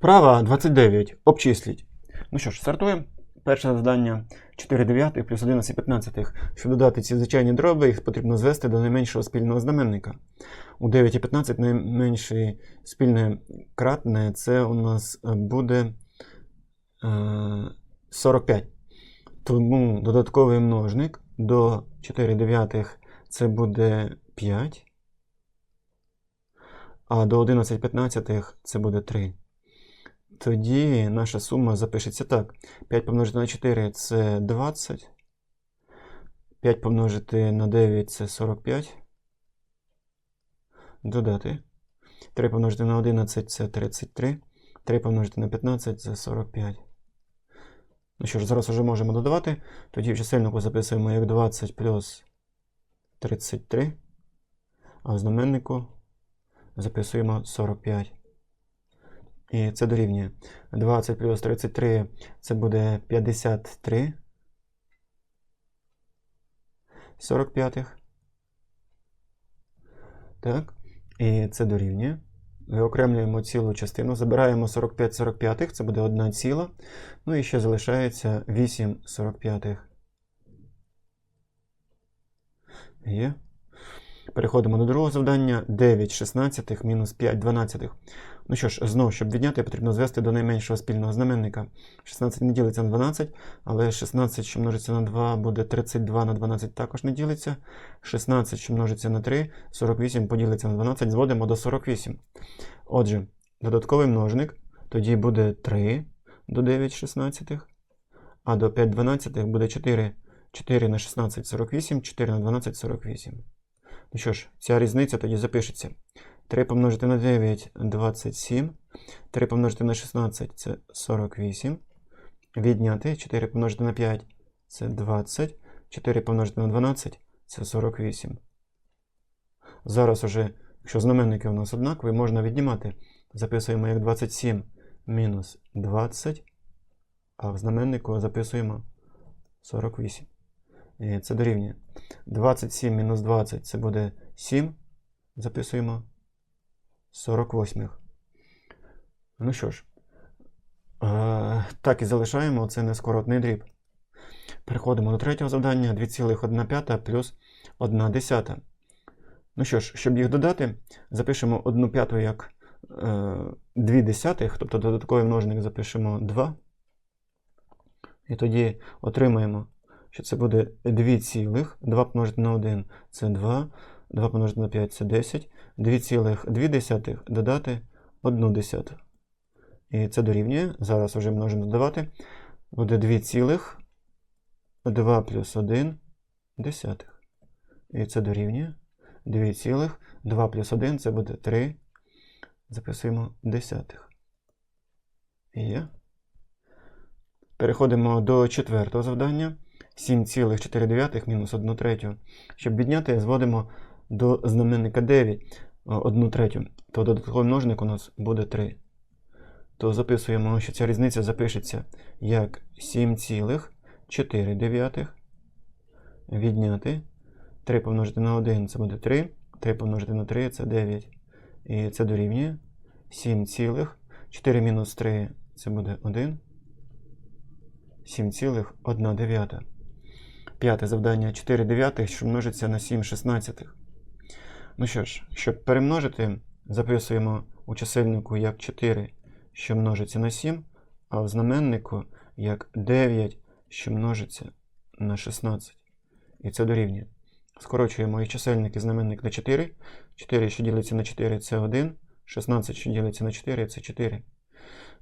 Вправа 29. Обчисліть. Ну що ж, стартуємо. Перше завдання 4 дев'ятих плюс 11 п'ятнадцятих. Щоб додати ці звичайні дроби, їх потрібно звести до найменшого спільного знаменника. У 9 і 15 найменше спільне кратне це у нас е, буде е, 45. Тому додатковий множник до 4 дев'ятих це буде 5. А до 11 п'ятнадцятих це буде 3. Тоді наша сума запишеться так. 5 помножити на 4 це 20. 5 помножити на 9 це 45. Додати. 3 помножити на 11 це 33. 3 помножити на 15 це 45. Ну що ж, зараз вже можемо додавати. Тоді в чисельнику записуємо як 20 плюс 33. А в знаменнику записуємо 45. І це дорівнює 20 плюс 33 це буде 53. 45. Так. І це дорівнює. Виокремлюємо цілу частину, забираємо 45 45, це буде 1 ціла. Ну і ще залишається 8 45. Є. Переходимо до другого завдання. 9 16 мінус 5 12. Ну що ж, знову, щоб відняти, потрібно звести до найменшого спільного знаменника. 16 не ділиться на 12, але 16, що множиться на 2, буде 32 на 12 також не ділиться. 16, що множиться на 3, 48 поділиться на 12, зводимо до 48. Отже, додатковий множник тоді буде 3 до 9 16, а до 5 12 буде 4. 4 на 16 48, 4 на 12 48. Ну що ж, ця різниця тоді запишеться. 3 помножити на 9 27. 3 помножити на 16 це 48. Відняти 4 помножити на 5 це 20. 4 помножити на 12 це 48. Зараз уже, якщо знаменники у нас однакові, можна віднімати. Записуємо як 27 мінус 20, а в знаменнику записуємо 48. Це дорівнює. 27 мінус 20 це буде 7. Записуємо 48. Ну що ж, е, так і залишаємо це нескоротний дріб. Переходимо до третього завдання 2,1 плюс 1 десята. Ну що ж, щоб їх додати, запишемо 1 п'яту як е, 2 десятих, тобто додатковий множник запишемо 2. І тоді отримаємо, що це буде 2 цілих, 2 помножити на 1 це 2, 2 помножити на 5 це 10, 2,2 додати 1 десяту. І це дорівнює. Зараз вже множимо додавати. Буде 2 цілих 2 плюс 1 десятих. І це дорівнює 2 цілих 2 плюс 1 це буде 3. Записуємо десятих. Є. Переходимо до четвертого завдання. 7,4 мінус 1 третю. Щоб відняти, зводимо до знаменника 9 1 третю. То додатковий множник у нас буде 3. То записуємо, що ця різниця запишеться як 7,4 відняти. 3 помножити на 1 це буде 3. 3 помножити на 3 це 9. І це дорівнює 7, цілих. 4 мінус 3 це буде 1. 7,1 дев'ята. П'яте завдання 4 дев'ятих, що множиться на 7 шістнадцятих. Ну що ж, щоб перемножити, записуємо у чисельнику як 4, що множиться на 7, а в знаменнику як 9, що множиться на 16. І це дорівнює. Скорочуємо і чисельник і знаменник на 4. 4, що ділиться на 4, це 1. 16, що ділиться на 4, це 4.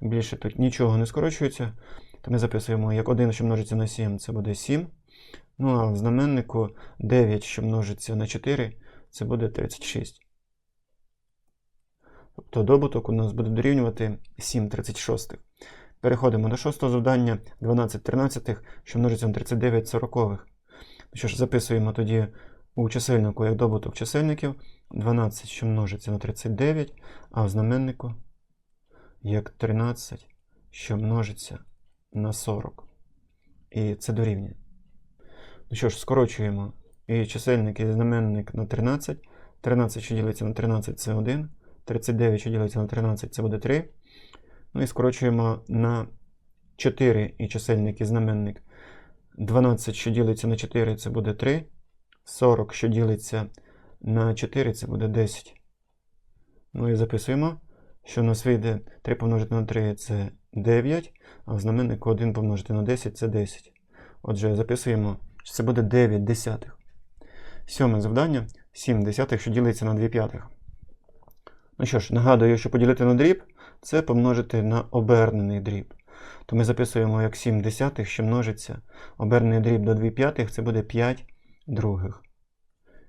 Більше тут нічого не скорочується. То ми записуємо як 1, що множиться на 7, це буде 7. Ну а в знаменнику 9, що множиться на 4, це буде 36. Тобто добуток у нас буде дорівнювати 7 36. Переходимо до шостого завдання 12 13, що множиться на 39 40. Що ж, записуємо тоді у чисельнику як добуток чисельників 12, що множиться на 39, а в знаменнику як 13, що множиться на 40. І це дорівнює. Ну що ж, скорочуємо і чисельник, і знаменник на 13. 13, що ділиться на 13, це 1. 39, що ділиться на 13, це буде 3. Ну і скорочуємо на 4 і чисельник і знаменник. 12, що ділиться на 4, це буде 3. 40, що ділиться на 4, це буде 10. Ну і записуємо, що у нас вийде 3 помножити на 3 це 9, а в знаменнику 1 помножити на 10 це 10. Отже, записуємо, що це буде 9 десятих. Сьоме завдання 7 десятих, що ділиться на 2 п'ятих. Ну що ж, нагадую, що поділити на дріб це помножити на обернений дріб. То ми записуємо як 7 десятих, що множиться. Обернений дріб до 2 п'ятих це буде 5 других.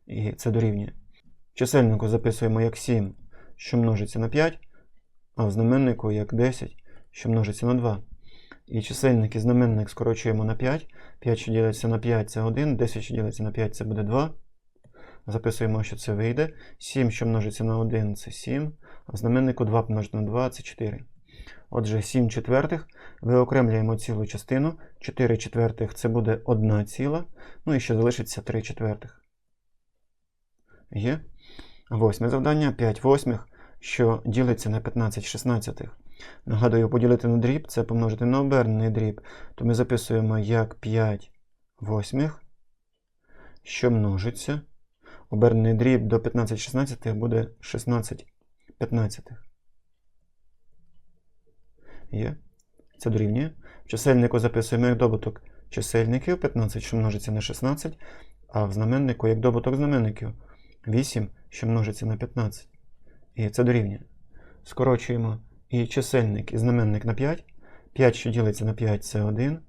І це дорівнює. Чисельнику записуємо як 7, що множиться на 5, а в знаменнику як 10, що множиться на 2. І чисельник і знаменник скорочуємо на 5. 5, що ділиться на 5, це 1, 10, що ділиться на 5, це буде 2. Записуємо, що це вийде. 7, що множиться на 1, це 7. А в знаменнику 2 помножити на 2 це 4. Отже, 7 четвертих виокремлюємо цілу частину. 4 четвертих це буде 1 ціла. Ну і ще залишиться 3 четвертих. Є. Восьме завдання 5 восьмих, що ділиться на 15 шістнадцятих. Нагадую, поділити на дріб це помножити на обернений дріб. То ми записуємо як 5 восьмих, що множиться. Обернений дріб до 15 16 буде 16 п'ятнадцятих. Є. Це дорівнює. В чисельнику записуємо як добуток чисельників 15, що множиться на 16, а в знаменнику як добуток знаменників 8, що множиться на 15. І це дорівнює. Скорочуємо і чисельник, і знаменник на 5. 5, що ділиться на 5, це 1.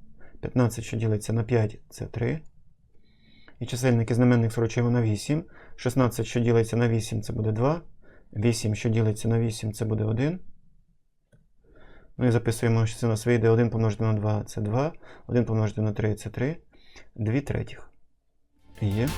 15, що ділиться на 5, це 3. І чисельник і знаменник скорочуємо на 8. 16, що ділиться на 8, це буде 2. 8, що ділиться на 8, це буде 1. Ну записуємо, що це у нас вийде 1 помножити на 2 це 2. 1 помножити на 3 це 3. 2 третіх. Є.